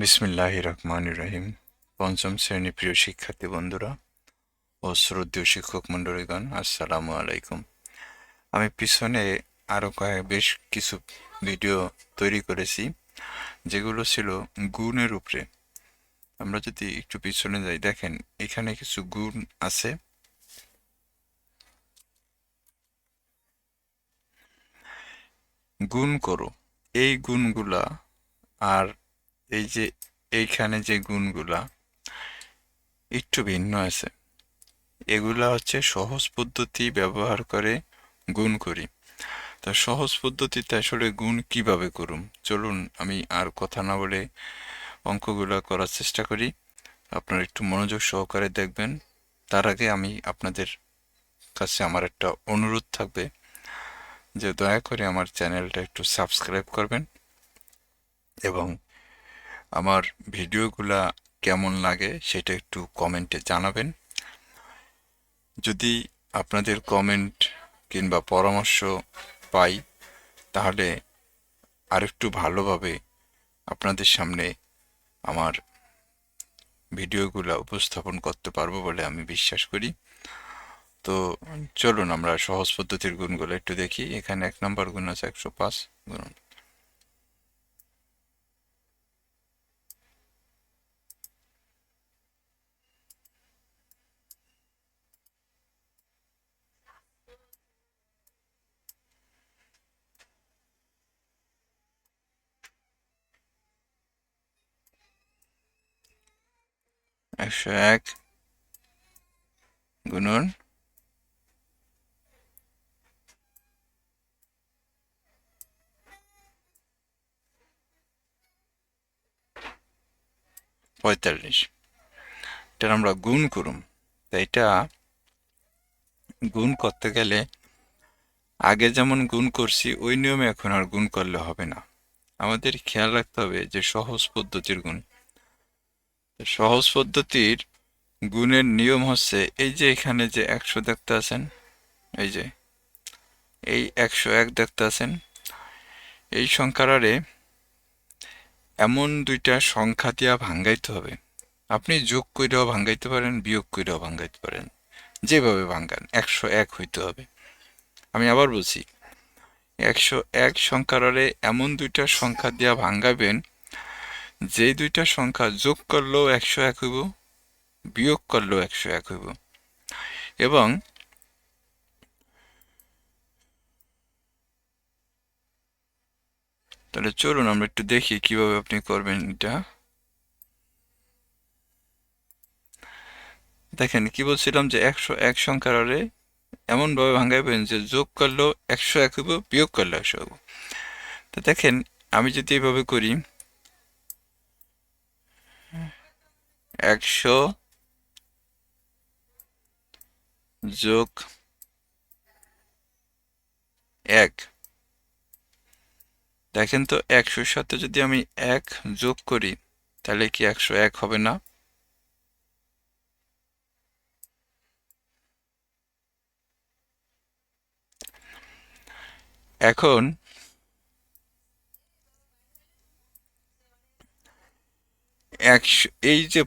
বিসমিল্লাহ রহমান রহিম পঞ্চম শ্রেণি প্রিয় শিক্ষার্থী বন্ধুরা ও শ্রদ্ধীয় শিক্ষক মণ্ডলীগণ, আসসালামু আলাইকুম। আমি পিছনে আরও কয়েক, বেশ কিছু ভিডিও তৈরি করেছি, যেগুলো ছিল গুণের উপরে। আমরা যদি একটু পিছনে যাই, দেখেন এখানে কিছু গুণ আছে। গুণ করো। এই গুণগুলা আর এই যে এইখানে যে গুণগুলা একটু ভিন্ন আছে। এগুলা হচ্ছে সহজ পদ্ধতি ব্যবহার করে গুণ করি। তা সহজ পদ্ধতিতে আসলে গুণ কীভাবে করুম? চলুন আমি আর কথা না বলে অঙ্কগুলো করার চেষ্টা করি। আপনারা একটু মনোযোগ সহকারে দেখবেন। তার আগে আমি আপনাদের কাছে আমার একটা অনুরোধ থাকবে যে দয়া করে আমার চ্যানেলটা একটু সাবস্ক্রাইব করবেন এবং আমার ভিডিওগুলা কেমন লাগে সেটা একটু কমেন্টে জানাবেন। যদি আপনাদের কমেন্ট কিংবা পরামর্শ পাই, তাহলে আরেকটু ভালোভাবে আপনাদের সামনে আমার ভিডিওগুলো উপস্থাপন করতে পারব বলে আমি বিশ্বাস করি। তো চলুন আমরা সহজ পদ্ধতির গুণগুলো একটু দেখি। এখানে এক নম্বর গুণ আছে একশো পাঁচ গুণ। একশো এক। গুণন পঁয়তাল্লিশ। এটা আমরা গুণ করুম। তা এটা গুণ করতে গেলে আগে যেমন গুণ করছি, ওই নিয়মে এখন আর গুণ করলে হবে না। আমাদের খেয়াল রাখতে হবে যে সহজ পদ্ধতির গুণ। সহজ পদ্ধতির গুণের নিয়ম হচ্ছে এই যে এখানে যে একশো দেখতে আছেন, এই যে, এই একশো এক দেখতে আছেন, এই সংখ্যারে এমন দুইটা সংখ্যা দিয়া ভাঙ্গাইতে হবে। আপনি যোগ কইরাও ভাঙ্গাইতে পারেন, বিয়োগ কইরাও ভাঙ্গাইতে পারেন, যেভাবে ভাঙ্গান, একশো এক হইতে হবে। আমি আবার বলছি, একশো এক সংখ্যারে এমন দুইটা সংখ্যা দিয়া ভাঙ্গাবেন যেই দুইটা সংখ্যা যোগ করলেও একশো এক হইব, বিয়োগ করলেও একশো এক হইব। এবং তাহলে চলুন আমরা একটু দেখি কীভাবে আপনি করবেন এটা। দেখেন, কি বলছিলাম যে একশো এক সংখ্যার আরে এমনভাবে ভাঙাইবেন যে যোগ করলেও একশো এক হইব, বিয়োগ করলেও একশো হইব। তো দেখেন, আমি যদি এভাবে করি একশো যোগ এক। দেখেন তো, একশোর সাথে যদি আমি এক যোগ করি, তাহলে কি একশো এক হবে না? এখন একশো এই যে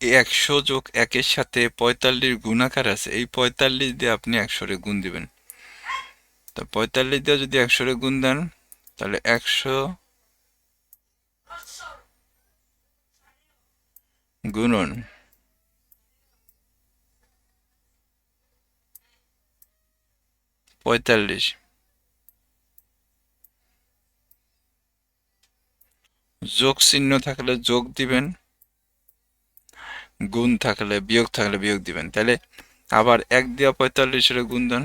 একশো যোগ একের সাথে পঁয়তাল্লিশ গুণাকার আছে, এই পঁয়তাল্লিশ দিয়ে আপনি একশোরে গুণ দিবেন। তো পঁয়তাল্লিশ দিয়ে যদি একশোরে গুণ দেন, তাহলে একশো গুণন। পঁয়তাল্লিশ। যোগ চিহ্ন থাকলে যোগ দিবেন। গুণ থাকলে বিয়োগ থাকলে বিয়োগ দিবেন। তাহলে আবার এক দিয়া পঁয়তাল্লিশের গুণ দেন।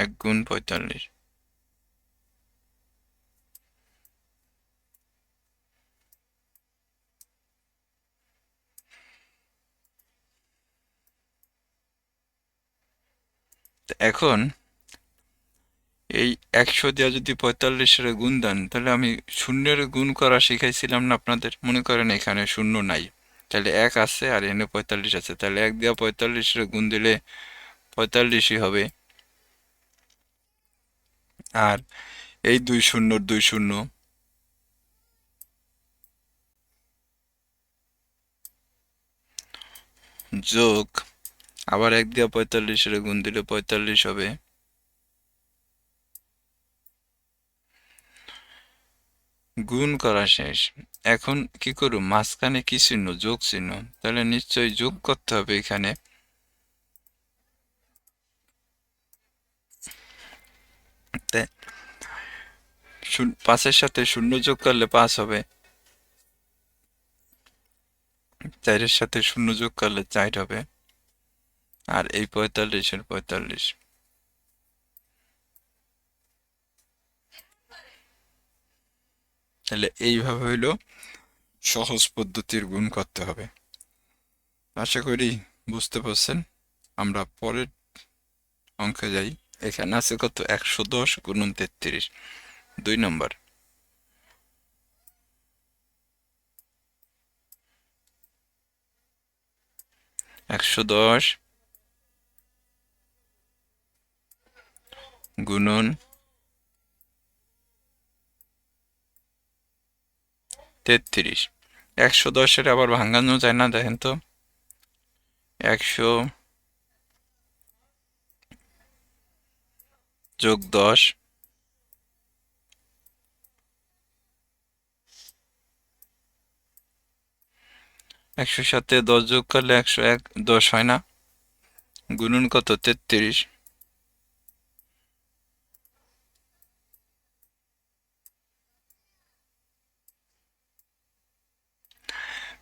এক গুণ পঁয়তাল্লিশ। এখন এই একশো দিয়া যদি পঁয়তাল্লিশের গুণ দেন, তাহলে আমি শূন্যের গুণ করা শিখাইছিলাম না আপনাদের? মনে করেন এখানে শূন্য নাই। তাহলে এক আছে আর এনে পঁয়তাল্লিশ আছে। তাহলে এক দিয়া পঁয়তাল্লিশের গুণ দিলে পঁয়তাল্লিশই হবে। আর এই দুই শূন্যর দুই শূন্য। যোগ, আবার এক দিয়ে পঁয়তাল্লিশের গুণ দিলে পঁয়তাল্লিশ হবে। গুণ করা শেষ। এখন কি করব? মাঝখানে কি চিহ্ন? যোগ চিহ্ন। তাহলে নিশ্চয়ই যোগ করতে হবে এখানে। পাঁচের সাথে শূন্য যোগ করলে পাঁচ হবে। চারের সাথে শূন্য যোগ করলে চার হবে। আর এই পঁয়তাল্লিশের পঁয়তাল্লিশ। তাহলে এইভাবে হইল সহজ পদ্ধতির গুণ করতে হবে। আশা করি বুঝতে পারছেন। আমরা পরের অঙ্কে যাই। এখানে আছে কত? একশো দশ গুণন তেত্রিশ। দুই নম্বর। একশো দশ গুণন তেত্রিশ। একশো দশের আবার ভাঙানো যায় না, দেখেন তো। একশো যোগ দশ। একশো সাথে দশ যোগ করলে একশো এক, দশ হয় না। গুণন কত? তেত্রিশ।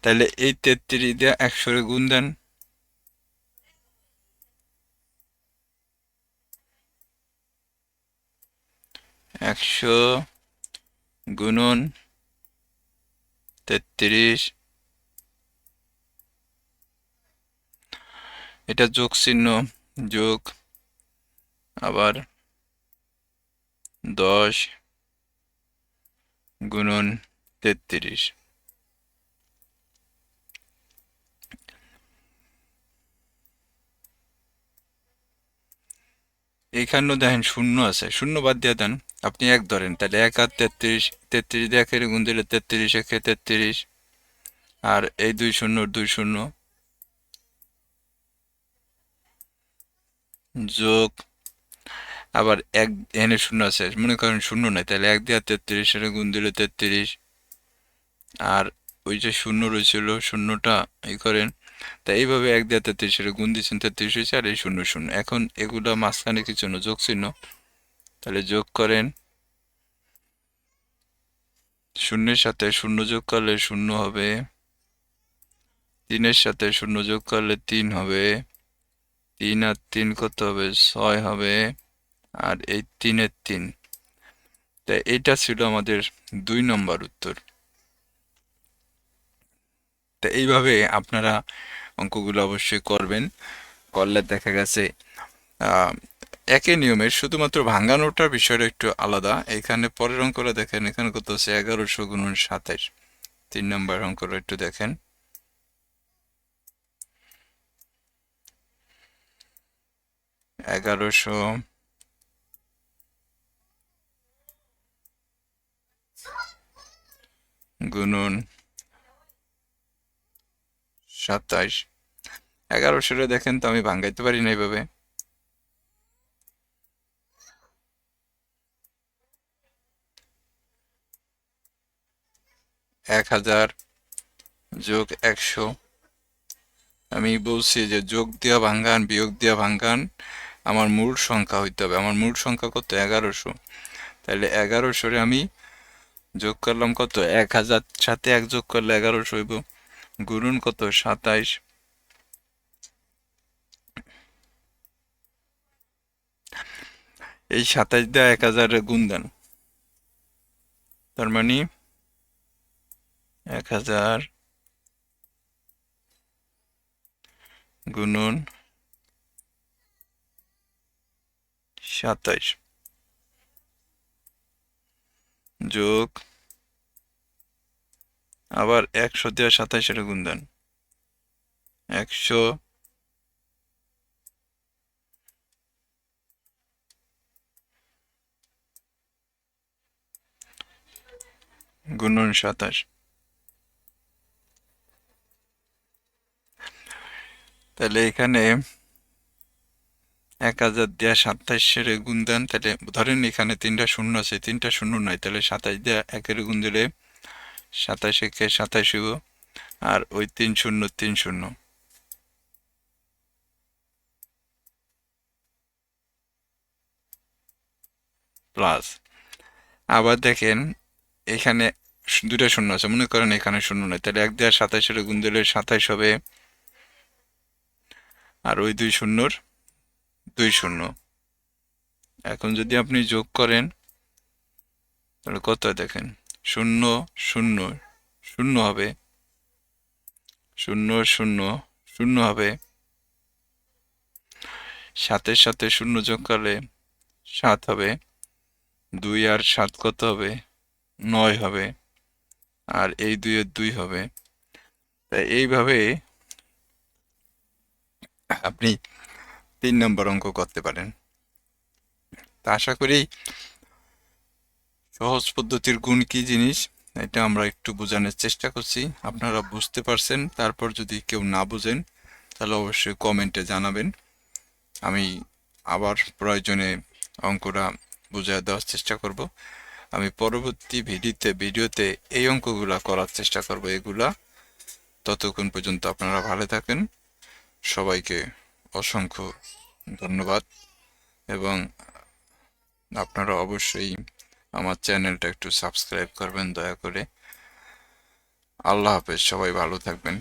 তাহলে এই তেত্রিশ দিয়ে একশোরে গুণ দেন। একশো গুণন তেত্রিশ। এটা যোগ চিহ্ন যোগ আবার দশ গুণন তেত্রিশ। এইখানেও দেখেন শূন্য আছে। শূন্য বাদ দিয়ে দেন। আপনি এক ধরেন, তাহলে এক আর তেত্রিশ তেত্রিশ দিয়ে একের গুণ দিলে তেত্রিশ, একে তেত্রিশ। আর এই দুই শূন্য দুই শূন্য। যোগ, আবার এক এনে শূন্য আছে। মনে করেন শূন্য নাই, তাহলে এক দিয়ে তেত্রিশের গুণ দিলে তেত্রিশ। আর ওই যে শূন্য রয়েছিল, শূন্যটা এই করেন তা এইভাবে এক দিয়ে তেত্রিশের গুণ দিচ্ছেন তেত্রিশ হয়েছে আর এই শূন্য শূন্য। এখন এগুলো মাঝখানে কিছু না, যোগ চিহ্ন। তাহলে যোগ করেন। শূন্যের সাথে শূন্য যোগ করলে শূন্য হবে। তিনের সাথে শূন্য যোগ করলে তিন হবে। তিন আর তিন কত হবে? ছয় হবে। আর এই তিনের তিন। তাই এটা ছিল আমাদের দুই নম্বর উত্তর। তা এইভাবে আপনারা অঙ্কগুলো অবশ্যই করবেন। করলে দেখা গেছে একই নিয়মের শুধুমাত্র ভাঙানোটার বিষয়টা একটু আলাদা। এখানে পরের অঙ্কটা দেখেন, এখানে কত হচ্ছে? এগারোশো গুণন সাতাইশ তিন নম্বর অঙ্কটা একটু দেখেন। এগারোশো গুণন সাতাইশ। এগারোশো দেখেন তো আমি ভাঙ্গাইতে পারি না এইভাবে। এক হাজার যোগ একশো। আমি বলছি যে যোগ দিয়া ভাঙ্গান, বিয়োগ দিয়া ভাঙ্গান, আমার মূল সংখ্যা হইতে হবে। আমার মূল সংখ্যা কত? এগারোশো। তাহলে এগারোশোরে আমি যোগ করলাম কত? এক হাজার সাথে এক যোগ করলে এগারোশো হইব। গুণন কত? সাতাইশ। এই সাতাইশ দিয়ে এক হাজার গুণ দেন। তার মানে এক হাজার গুণন সাতাইশ যোগ আবার একশো দিয়ে সাতাইশের গুণ দেন একশো গুণন সাতাশ। তাহলে এখানে এক হাজার দেয়া সাতাশের গুণ দেন তাহলে ধরেন এখানে তিনটা শূন্য আছে, তিনটা শূন্য নয়, তাহলে সাতাশ দেয়া একের গুণ দিলে সাতাশ একে সাতাইশ হইব আর ওই তিন শূন্য তিন শূন্য। প্লাস আবার দেখেন, এখানে দুইটা শূন্য আছে। মনে করেন এখানে শূন্য নেই। তাহলে এক দেওয়া সাতাশের গুণ দিলে সাতাইশ হবে। আর ওই দুই শূন্যর দুই শূন্য। এখন যদি আপনি যোগ করেন, তাহলে কত দেখেন? শূন্য শূন্য শূন্য হবে। শূন্য শূন্য শূন্য হবে। সাতের সাথে শূন্য যোগ করলে সাত হবে। দুই আর সাত কত হবে? নয় হবে। আর এই দুইয়ের দুই হবে। তাই এইভাবে আপনি তিন নম্বর অঙ্ক করতে পারেন। তা আশা করি সহজ পদ্ধতির গুণ কি জিনিস? এটা আমরা একটু বোঝানোর চেষ্টা করছি। আপনারা বুঝতে পারছেন, তারপর যদি কেউ না বুঝেন, তাহলে অবশ্যই কমেন্টে জানাবেন। আমি আবার প্রয়োজনে অঙ্কটা বুঝিয়ে দেওয়ার চেষ্টা করব। আমি পরবর্তী ভিডিওতে ভিডিওতে এই অঙ্কগুলা করার চেষ্টা করব। এগুলা ততক্ষণ পর্যন্ত আপনারা ভালো থাকেন। সবাইকে অসংখ্য ধন্যবাদ এবং আপনারা অবশ্যই আমার চ্যানেলটা একটু সাবস্ক্রাইব করবেন দয়া করে। আল্লাহ হাফেজ সবাই ভালো থাকবেন।